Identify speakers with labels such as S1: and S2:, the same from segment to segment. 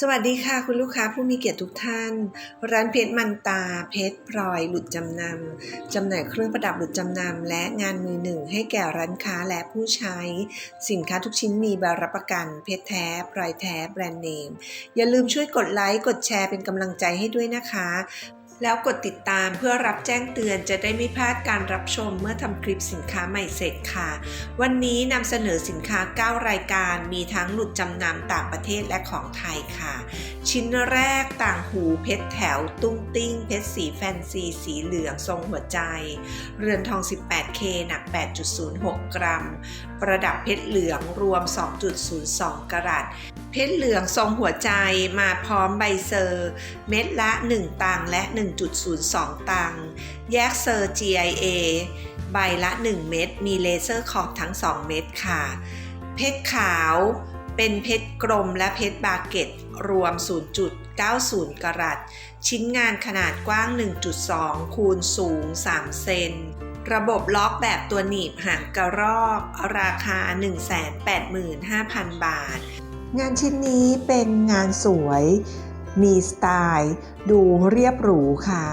S1: สวัสดีค่ะ คุณลูกค้าผู้มีเกียรติทุกท่าน ร้านเพชรมันตา เพชรพลอย หลุดจำนำจำหน่ายเครื่องประดับหลุดจำนำและงานมือหนึ่งให้แก่ร้านค้าและผู้ใช้ สินค้าทุกชิ้นมีใบรับประกัน เพชรแท้พลอยแท้แบรนด์เนม อย่าลืมช่วยกดไลค์ กดแชร์เป็นกำลังใจให้ด้วยนะคะ แล้วกดติดตามเพื่อรับแจ้งเตือนจะได้ไม่พลาดการรับชมเมื่อทำคลิปสินค้าใหม่เสร็จค่ะ วันนี้นำเสนอสินค้า 9 รายการมีทั้งหลุดจำนำต่างประเทศและของไทยค่ะ ชิ้นแรกต่างหูเพชรแถว ตุ้งติ้ง เพชรสีแฟนซี สีเหลืองทรงหัวใจ เรือนทอง 18K หนัก 8.06 กรัม ประดับเพชรเหลืองรวม 2.02 กรัต เพชรเหลืองทรงหัวใจมาพร้อมใบเซอร์ เม็ดละ 1 ตังและ 1.02 ตัง แยกเซอร์ GIA ใบละ 1 เม็ดมีเลเซอร์ขอบทั้ง 2 เม็ดค่ะ เพชรขาวเป็นเพชรกลมและเพชรบาเกตรวม 0.90 กรัต ชิ้นงานขนาดกว้าง 1.2 คูณสูง 3 เซน ระบบล็อกแบบตัวหนีบหางกระรอก ราคา 185,000 บาท งานชิ้นนี้เป็นงานสวย มีสไตล์ ดูเรียบหรูค่ะ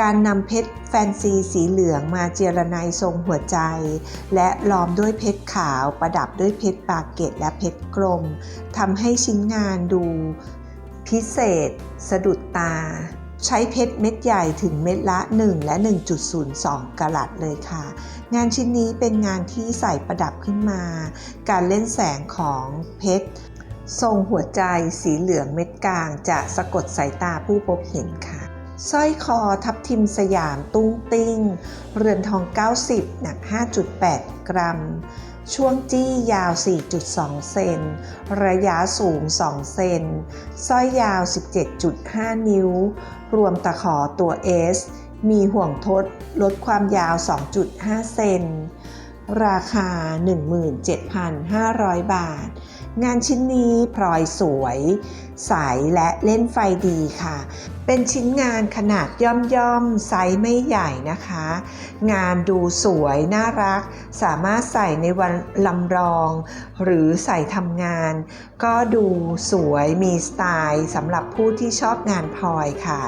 S1: การนำเพชรแฟนซีสีเหลืองมาเจรไนทรงหัวใจ และล้อมด้วยเพชรขาวประดับด้วยเพชรปาเกตและเพชรกลมทำให้ชิ้นงานดูพิเศษ สะดุดตา ใช้เพชรเม็ดใหญ่ถึงเม็ดละ 1 และ 1.02กะลัดเลยค่ะ งานชิ้นนี้เป็นงานที่ใส่ประดับขึ้นมา การเล่นแสงของเพชร ทรงหัวใจสีเหลืองเม็ดกลางจะสะกดสายตาผู้พบเห็นค่ะ สร้อยคอทับทิมสยามตุ้งติ้ง เรือนทอง 90 หนัก 5.8 กรัม ช่วงจี้ยาว 4.2 เซน ระยะสูง 2 เซน สร้อยยาว 17.5 นิ้ว รวมตะขอตัว S มีห่วงทดลดความยาว 2.5 เซน ราคา 17,500 บาท งานชิ้นนี้พลอยสวย ใสและเล่นไฟดีค่ะ เป็นชิ้นงานขนาดย่อมๆไซส์ไม่ใหญ่นะคะ งานดูสวยน่ารัก สามารถใส่ในวันลำรอง หรือใส่ทำงาน ก็ดูสวยมีสไตล์สำหรับผู้ที่ชอบงานพลอยค่ะ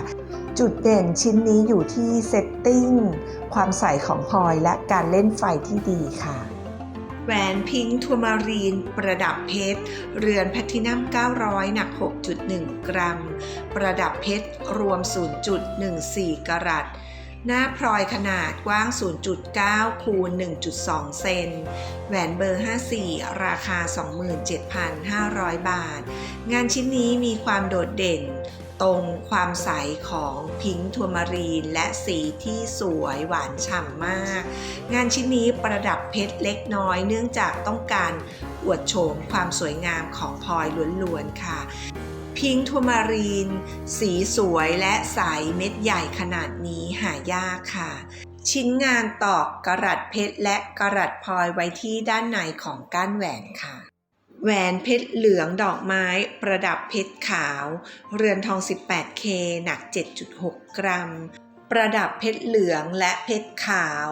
S1: จุดเด่นชิ้นนี้อยู่ที่เซตติ้งความใสของพลอยและการเล่นไฟที่ดีค่ะ แหวนพิงค์ทัวมารีน ประดับเพชร เรือนแพลตตินัม 900 หนัก 6.1 กรัม ประดับเพชร รวม 0.14 กรัตหน้าพลอยขนาดกว้าง 0.9 คูณ 1.2 เซน แหวนเบอร์ 54 ราคา 27,500 บาท งานชิ้นนี้มีความโดดเด่น ตรงความใสของพิงค์ทัวมารีน และสีที่สวยหวานฉ่ำมาก งานชิ้นนี้ประดับเพชรเล็กน้อย เนื่องจากต้องการอวดโฉมความสวยงามของพลอยล้วนๆค่ะพิงค์ทัวมารีน สีสวยและใสเม็ดใหญ่ขนาดนี้หายากค่ะ ชิ้นงานตอกกระดัดเพชรและกระดัดพลอยไว้ที่ด้านในของก้านแหวนค่ะ แหวนเพชรเหลืองดอกไม้ประดับเพชรขาว เรือนทอง 18K หนัก 7.6 กรัม ประดับเพชรเหลืองและเพชรขาว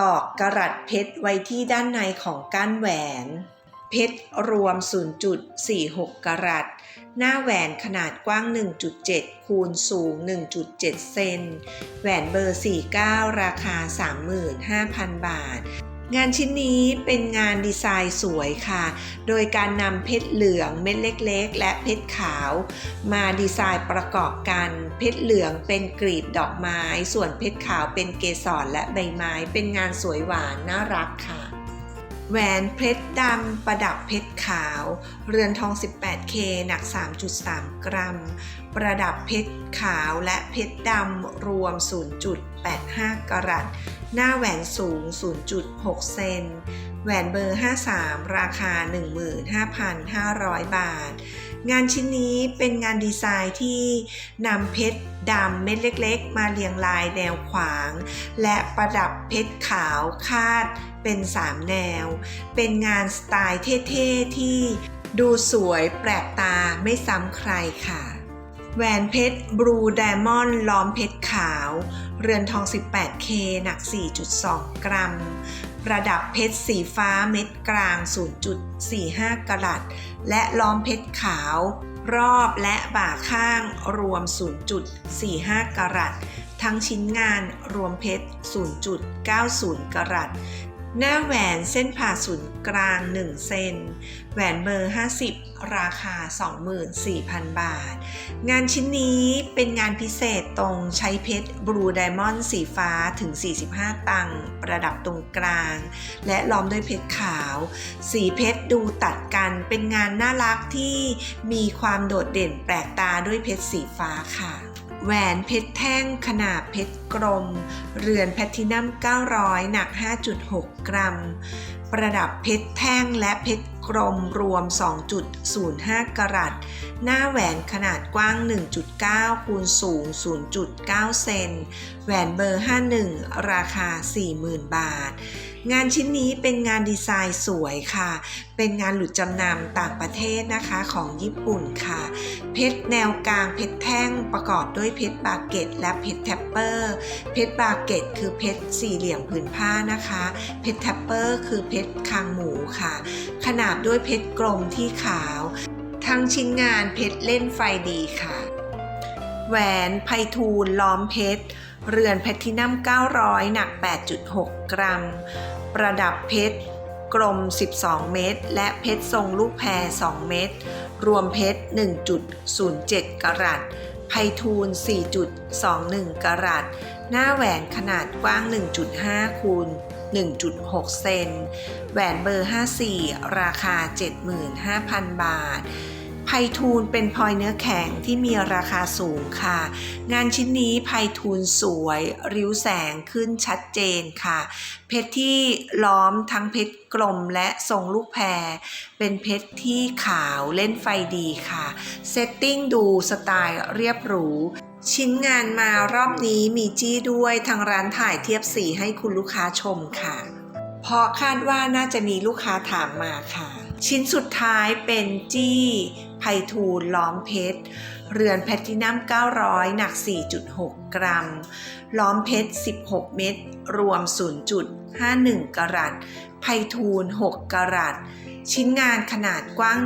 S1: ตอกกระดัดเพชรไว้ที่ด้านในของก้านแหวน เพชรรวม 0.46 กรัตหน้าแหวนขนาดกว้าง 1.7 คูณสูง 1.7 เซน แหวนเบอร์ 49 ราคา 35,000 บาท งานชิ้นนี้เป็นงานดีไซน์สวยค่ะ โดยการนำเพชรเหลืองเม็ดเล็ก ๆ และเพชรขาว มาดีไซน์ประกอบกัน เพชรเหลืองเป็นกลีบดอกไม้ ส่วนเพชรขาวเป็นเกสรและใบไม้ เป็นงานสวยหวานน่ารักค่ะ แหวนเพชรดำประดับเพชรขาว เรือนทอง 18K หนัก 3.3 กรัม ประดับเพชรขาวและเพชรดำรวม 0.85 กรัต หน้าแหวนสูง 0.6 เซน แหวนเบอร์ 53 ราคา 15,500 บาท งานชิ้นนี้เป็นงานดีไซน์ที่นำเพชรดำเม็ดเล็กๆ มาเรียงรายแนวขวาง และประดับเพชรขาวคาดเป็น 3 แนว เป็นงานสไตล์เท่ ๆ ที่ดูสวยแปลกตาไม่ซ้ำใครค่ะ แหวนเพชรบลูไดมอนด์ล้อมเพชรขาว เรือนทอง 18K หนัก 4.2 กรัม ประดับเพชรสีฟ้าเม็ดกลาง 0.45 กรัต และล้อมเพชรขาว รอบและบ่าข้างรวม 0.45กะรัต ทั้งชิ้นงานรวมเพชร 0.90กะรัต หน้าแหวนเส้นผ่าศูนย์กลาง 1 เซน แหวนเบอร์ 50 ราคา 24,000 บาท งานชิ้นนี้เป็นงานพิเศษตรงใช้เพชรบลูไดมอนด์สีฟ้าถึง 45 ตังค์ประดับตรงกลาง และล้อมด้วยเพชรขาว สีเพชรดูตัดกันเป็นงานน่ารักที่มีความโดดเด่นแปลกตาด้วยเพชรสีฟ้าค่ะ แหวนเพชรแท่งขนาดเพชรกลม เรือนแพทินัม 900 หนัก 5.6 กรัม ประดับเพชรแท่งและเพชร กลมรวม 2.05 กรัต หน้าแหวนขนาดกว้าง 1.9 คูณสูง 0.9 เซน แหวนเบอร์ 51 ราคา 40,000 บาท งานชิ้นนี้เป็นงานดีไซน์สวยค่ะ เป็นงานหลุดจำนำต่างประเทศนะคะของญี่ปุ่นค่ะ เพชรแนวกลางเพชรแท่งประกอบด้วยเพชรบาเกตและเพชรแทปเปอร์ เพชรบาเกตคือเพชรสี่เหลี่ยมผืนผ้านะคะ เพชรแทปเปอร์คือเพชรคางหมูค่ะ ขนาดด้วยเพชรกลมที่ขาว ทั้งชิ้นงานเพชรเล่นไฟดีค่ะ แหวนไพทูลล้อมเพชร เรือนแพลตตินัม900 หนัก 8.6 กรัม ประดับเพชรกลม 12 เม็ดและเพชรทรงลูกแพร 2 เม็ดรวมเพชร 1.07 กรัตไพทูล 4.21 กรัตหน้าแหวนขนาดกว้าง 1.5 คูณ 1.6 เซน แหวนเบอร์ 54 ราคา 75,000 บาทไพทูลเป็นพลอยเนื้อแข็งที่มีราคาสูงค่ะ งานชิ้นนี้ไพทูลสวย ริ้วแสงขึ้นชัดเจนค่ะ เพชรที่ล้อมทั้งเพชรกลมและทรงลูกแพร เป็นเพชรที่ขาวเล่นไฟดีค่ะ เซตติ้งดูสไตล์เรียบหรู ชิ้นงานมารอบนี้มีจี้ด้วยทางร้านถ่ายเทียบสีให้คุณลูกค้าชมค่ะ เพราะคาดว่าน่าจะมีลูกค้าถามมาค่ะ ชิ้นสุดท้ายเป็นจี้ไพทูลล้อมเพชร เรือนแพลตตินัม900 หนัก 4.6 กรัม ล้อมเพชร 16 เม็ดรวม 0.51 กรัตไพทูล 6 กรัต ชิ้นงานขนาดกว้าง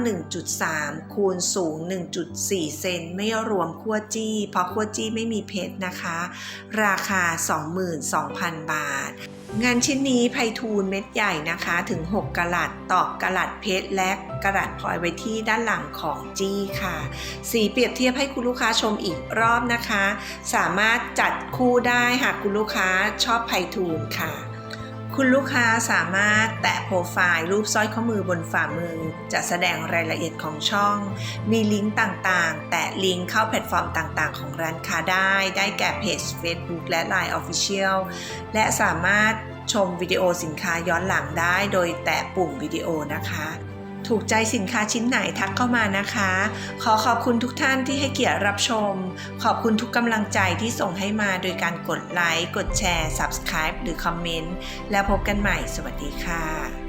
S1: 1.3 คูณสูง 1.4 เซนไม่รวมขั้วจี้ เพราะขั้วจี้ไม่มีเพชรนะคะ ราคา 22,000 บาท งานชิ้นนี้ไพทูลเม็ดใหญ่นะคะถึง 6กะลัดตอกกะลัดเพชรและกะลัดพลอยไว้ที่ด้านหลังของจี้ค่ะ สีเปรียบเทียบให้คุณลูกค้าชมอีกรอบนะคะ สามารถจัดคู่ได้หากคุณลูกค้าชอบไพทูลค่ะ คุณลูกค้าสามารถแตะโปรไฟล์รูปสร้อยข้อมือบนฝ่ามือ จะแสดงรายละเอียดของช่อง มีลิงก์ต่างๆ แตะลิงก์เข้าแพลตฟอร์มต่างๆ ของร้านค้าได้ ได้แก่เพจ Facebook และ Line Official และสามารถชมวิดีโอสินค้าย้อนหลังได้โดยแตะปุ่มวิดีโอนะคะ ถูกใจสินค้าชิ้นไหนทักเข้ามานะคะ ขอขอบคุณทุกท่านที่ให้เกียรติรับชม ขอบคุณทุกกำลังใจที่ส่งให้มาโดยการกดไลค์ กดแชร์ Subscribe หรือคอมเมนต์ แล้วพบกันใหม่ สวัสดีค่ะ